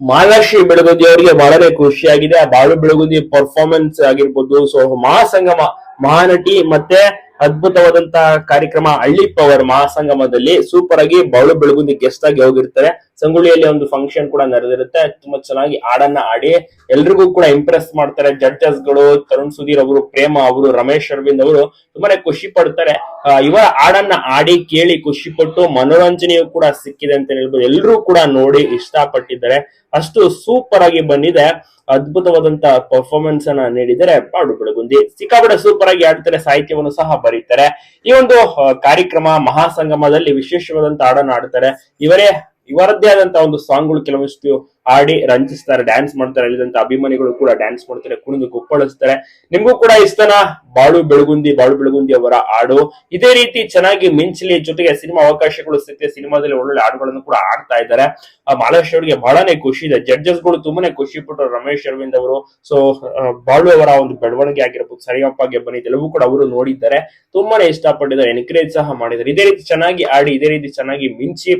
ಮಹಾಲಕ್ಷ್ಮಿ ಬೆಳಗುಂದಿ ಅವರಿಗೆ ಬಹಳನೇ ಖುಷಿಯಾಗಿದೆ. ಆ ಬಾಳು ಬೆಳಗುಂದಿ ಪರ್ಫಾರ್ಮೆನ್ಸ್ ಆಗಿರ್ಬೋದು. ಸೊ ಮಹಾಸಂಗಮ, ಮಹಾನಟಿ ಮತ್ತೆ ಅದ್ಭುತವಾದಂತ ಕಾರ್ಯಕ್ರಮ ಹಳ್ಳಿ ಪವರ್ ಮಹಾಸಂಗಮದಲ್ಲಿ ಸೂಪರ್ ಆಗಿ ಬಾಳು ಬೆಳಗುಂದಿ ಗೆಸ್ಟ್ ಆಗಿ ಹೋಗಿರ್ತಾರೆ. ಸಂಗೊಳ್ಳಿಯಲ್ಲಿ ಒಂದು ಫಂಕ್ಷನ್ ಕೂಡ ನಡೆದಿರುತ್ತೆ. ತುಂಬಾ ಚೆನ್ನಾಗಿ ಹಾಡನ್ನ ಆಡಿ ಎಲ್ರಿಗೂ ಕೂಡ ಇಂಪ್ರೆಸ್ ಮಾಡ್ತಾರೆ. ಜಡ್ಜಸ್ಗಳು ತರುಣ್ ಸುಧೀರ್ ಅವರು, ಪ್ರೇಮ ಅವರು, ರಮೇಶ್ ಅರವಿಂದ್ ಅವರು ತುಂಬಾನೇ ಖುಷಿ ಪಡ್ತಾರೆ. ಇವರ ಹಾಡನ್ನ ಆಡಿ ಕೇಳಿ ಖುಷಿ ಪಟ್ಟು ಮನೋರಂಜನೆಯೂ ಕೂಡ ಸಿಕ್ಕಿದೆ ಅಂತ ಹೇಳ್ಬೋದು. ಎಲ್ಲರೂ ಕೂಡ ನೋಡಿ ಇಷ್ಟಪಟ್ಟಿದ್ದಾರೆ. ಅಷ್ಟು ಸೂಪರ್ ಆಗಿ ಬಂದಿದೆ. ಅದ್ಭುತವಾದಂತ ಪರ್ಫಾರ್ಮೆನ್ಸ್ ಅನ್ನ ನೀಡಿದರೆ ಪಾಡು ಬೆಳಗುಂದಿ. ಸಿಕ್ಕಾಪಟ್ಟೆ ಸೂಪರ್ ಆಗಿ ಆಡ್ತಾರೆ, ಸಾಹಿತ್ಯವನ್ನು ಸಹ ಬರೀತಾರೆ. ಈ ಒಂದು ಕಾರ್ಯಕ್ರಮ ಮಹಾಸಂಗಮದಲ್ಲಿ ವಿಶೇಷವಾದಂತ ಹಾಡನ್ನು ಆಡ್ತಾರೆ ಇವರೇ, ಇವರದ್ದೇ ಆದಂತಹ ಒಂದು ಸಾಂಗ್ಗಳು ಕೆಲವಷ್ಟು ಆಡಿ ರಂಜಿಸ್ತಾರೆ ಡ್ಯಾನ್ಸ್ ಮಾಡ್ತಾರೆ ಅಲ್ಲಿದಂತ ಅಭಿಮಾನಿಗಳು ಕೂಡ ಡ್ಯಾನ್ಸ್ ಮಾಡ್ತಾರೆ, ಕುಣಿದು ಕುಪ್ಪಳಿಸ್ತಾರೆ. ನಿಮಗೂ ಕೂಡ ಇಷ್ಟನ ಬಾಳು ಬೆಳಗುಂದಿ ಬಾಳು ಬೆಳಗುಂದಿ ಅವರ ಹಾಡು. ಇದೇ ರೀತಿ ಚೆನ್ನಾಗಿ ಮಿಂಚಲಿ ಜೊತೆಗೆ ಸಿನಿಮಾ ಅವಕಾಶಗಳು ಸಿಗುತ್ತೆ ಸಿನಿಮಾದಲ್ಲಿ ಒಳ್ಳೊಳ್ಳೆ ಹಾಡುಗಳನ್ನು ಕೂಡ ಆಡ್ತಾ ಇದ್ದಾರೆ. ಮಹಾಲಕ್ಷ್ಮಿ ಅವರಿಗೆ ಬಹಳನೇ ಖುಷಿ ಇದೆ. ಜಡ್ಜಸ್ಗಳು ತುಂಬಾನೇ ಖುಷಿ ಪಟ್ಟರು ರಮೇಶ್ ಅರವಿಂದ್ ಅವರು. ಸೊ ಬಾಳು ಅವರ ಒಂದು ಬೆಳವಣಿಗೆ ಆಗಿರ್ಬೋದು ಸರಿಯಪ್ಪಗೆ ಬಂದಿದೆ ಎಲ್ಲವೂ ಕೂಡ ಅವರು ನೋಡಿದ್ದಾರೆ. ತುಂಬಾನೇ ಇಷ್ಟಪಟ್ಟಿದ್ದಾರೆ. ಎನ್ಕರೇಜ್ ಸಹ ಮಾಡಿದ್ದಾರೆ. ಇದೇ ರೀತಿ ಚೆನ್ನಾಗಿ ಆಡಿ ಇದೇ ರೀತಿ ಚೆನ್ನಾಗಿ ಮಿಂಚಿ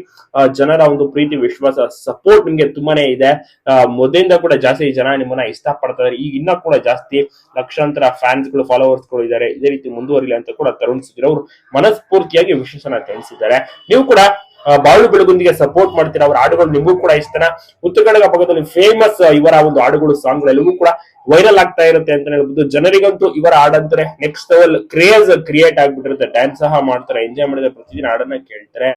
ಜನರ ಒಂದು ಪ್ರೀತಿ, ವಿಶ್ವಾಸ ಸಪೋರ್ಟ್ ನಿಮ್ಗೆ ತುಂಬಾನೇ ಇದೆ. ಮೊದಲಿಂದ ಕೂಡ ಜಾಸ್ತಿ ಜನ ನಿಮ್ಮನ್ನ ಇಷ್ಟಪಡ್ತಾ ಪಡ್ತಾರೆ ಈಗ ಇನ್ನ ಕೂಡ ಜಾಸ್ತಿ ಲಕ್ಷಾಂತರ ಫ್ಯಾನ್ಸ್ಗಳು ಫಾಲೋವರ್ಸ್ಗಳು ಇದ್ದಾರೆ ಇದೇ ರೀತಿ ಮುಂದುವರಿಲಿ ಅಂತ ಕೂಡ ತರುಣ್ ಸುಧೀರ್ ಅವರು ಮನಸ್ಫೂರ್ತಿಯಾಗಿ ವಿಶೇಷನ ತಿಳಿಸಿದ್ದಾರೆ. ನೀವು ಕೂಡ ಬಾಳು ಬೆಳಗುಂದಿಗೆ ಸಪೋರ್ಟ್ ಮಾಡ್ತೀರಾ? ಅವರ ಹಾಡುಗಳು ನಿಮಗೂ ಕೂಡ ಇಷ್ಟನ? ಉತ್ತರ ಕನ್ನಡ ಭಾಗದಲ್ಲಿ ಫೇಮಸ್ ಇವರ ಒಂದು ಹಾಡುಗಳು ಸಾಂಗ್ಗಳು ಎಲ್ಲವೂ ಕೂಡ ವೈರಲ್ ಆಗ್ತಾ ಇರುತ್ತೆ ಅಂತ ಹೇಳ್ಬೋದು. ಜನರಿಗಂತೂ ಇವರ ಹಾಡಂತಾರೆ ನೆಕ್ಸ್ಟ್ ಲೆವೆಲ್ ಕ್ರೇಜ್ ಕ್ರಿಯೇಟ್ ಆಗ್ಬಿಟ್ಟಿರುತ್ತೆ. ಡ್ಯಾನ್ಸ್ ಸಹ ಮಾಡ್ತಾರೆ ಎಂಜಾಯ್ ಮಾಡಿದ್ರೆ ಪ್ರತಿದಿನ ಹಾಡನ್ನ ಕೇಳ್ತಾರೆ.